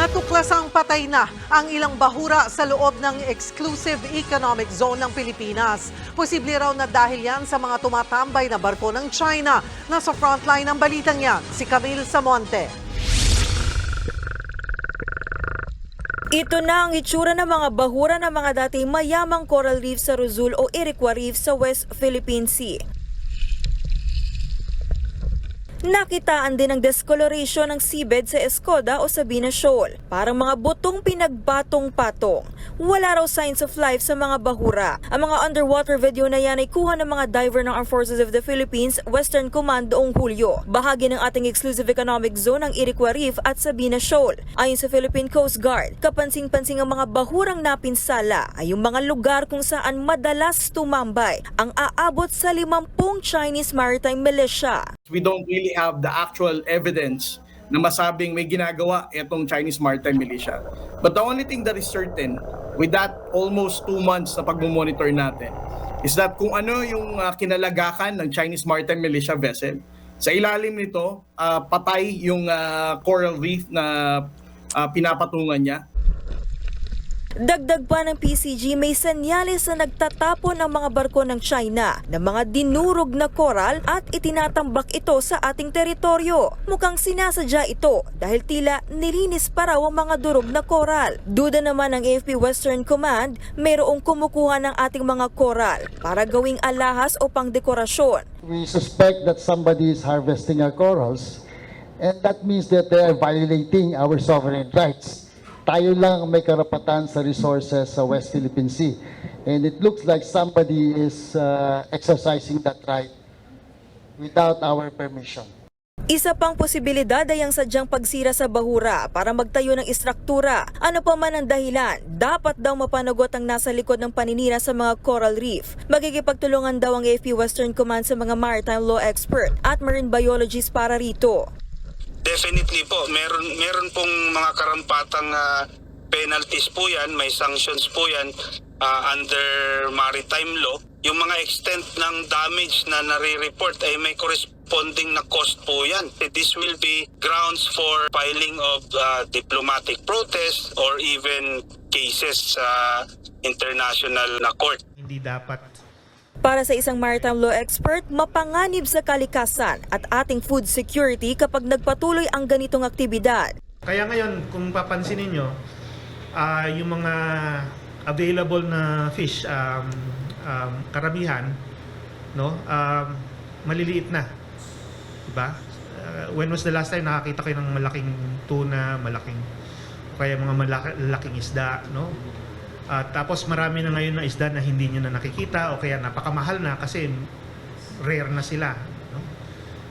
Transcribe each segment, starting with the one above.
Natuklasang patay na ang ilang bahura sa loob ng exclusive economic zone ng Pilipinas. Posible raw na dahil yan sa mga tumatambay na barko ng China. Nasa frontline ng balitang yan, si Camille Samonte. Ito na ang itsura ng mga bahura ng mga dating mayamang coral reef sa Rizul o Iroquois Reef sa West Philippine Sea. Nakitaan din ang discoloration ng seabed sa Escoda o Sabina Shoal. Parang mga butong pinagbatong-patong. Wala raw signs of life sa mga bahura. Ang mga underwater video na yan ay kuha ng mga diver ng Armed Forces of the Philippines Western Command noong Hulyo. Bahagi ng ating exclusive economic zone ang Iroquois Reef at Sabina Shoal. Ayon sa Philippine Coast Guard, kapansing-pansing ang mga bahurang napinsala ay yung mga lugar kung saan madalas tumambay ang aabot sa 50 Chinese Maritime Militia. We don't really have the actual evidence na masabing may ginagawa itong Chinese Maritime Militia. But the only thing that is certain with that almost two months na pagmumonitor natin is that kung ano yung uh, kinalagakan ng Chinese Maritime Militia vessel, sa ilalim nito, uh, patay yung uh, coral reef na uh, pinapatungan niya. Dagdag pa ng PCG may senyales na nagtatapon ang mga barko ng China ng mga dinurog na koral at itinatambak ito sa ating teritoryo. Mukhang sinasadya ito dahil tila nilinis pa raw ang mga durog na koral. Duda naman ng AFP Western Command, mayroong kumukuha ng ating mga koral para gawing alahas o pangdekorasyon. We suspect that somebody is harvesting our corals, and that means that they are violating our sovereign rights. Tayo lang ang may karapatan sa resources sa West Philippine Sea. And it looks like somebody is uh, exercising that right without our permission. Isa pang posibilidad ay ang sadyang pagsira sa bahura para magtayo ng istruktura. Ano pa man ang dahilan, dapat daw mapanagot ang nasa likod ng paninira sa mga coral reef. Magkikipagtulungan daw ang AFP Western Command sa mga maritime law expert at marine biologists para rito. Definitely po, meron meron pong mga karampatang ah, penalties po 'yan, may sanctions po 'yan ah, under maritime law. Yung mga extent ng damage na nare-report ay may corresponding na cost po 'yan. This will be grounds for filing of ah, diplomatic protest or even cases sa international na court. Hindi dapat Para sa isang maritime law expert, mapanganib sa kalikasan at ating food security kapag nagpatuloy ang ganitong aktibidad. Kaya ngayon, kung papansinin nyo, ah, yung mga available na fish, um, um, karamihan, no, um, maliliit na. Diba? Ah, when was the last time nakakita kayo ng malaking tuna, malaking, kaya mga malaki- malaking isda, no? At tapos marami na ngayon na isda na hindi nyo na nakikita o kaya napakamahal na kasi rare na sila.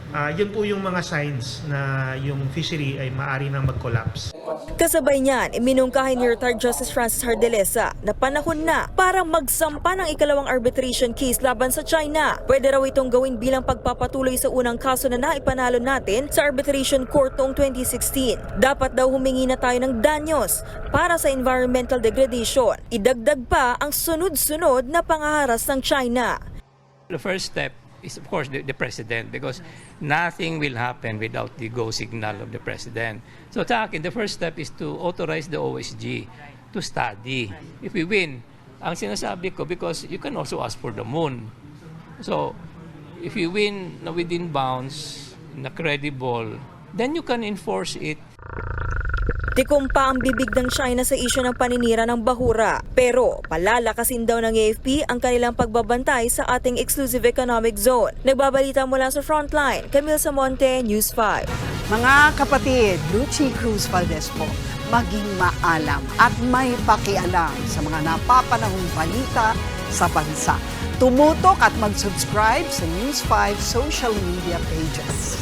Ah, yun po yung mga signs na yung fishery ay maari nang mag-collapse. Kasabay niyan, iminungkahi ni retired Justice Francis Hardelesa na panahon na para magsampa ng ikalawang arbitration case laban sa China. Pwede raw itong gawin bilang pagpapatuloy sa unang kaso na naipanalo natin sa arbitration court noong 2016. Dapat daw humingi na tayo ng danyos para sa environmental degradation. Idagdag pa ang sunod-sunod na pangaharas ng China. The first step is, of course, the, the president because nothing will happen without the go signal of the president. So, sa akin, the first step is to authorize the OSG to study. If we win, ang sinasabi ko, because you can also ask for the moon. So, if you win na within bounds, na credible, then you can enforce it Tikom pa ang bibig ng China sa isyu ng paninira ng bahura. Pero palalakasin daw ng AFP ang kanilang pagbabantay sa ating exclusive economic zone. Nagbabalita mula sa Frontline, Camille Samonte, News 5. Mga kapatid, Lucy Cruz Valdez po, maging maalam at may pakialam sa mga napapanahong balita sa bansa. Tumutok at mag-subscribe sa News 5 social media pages.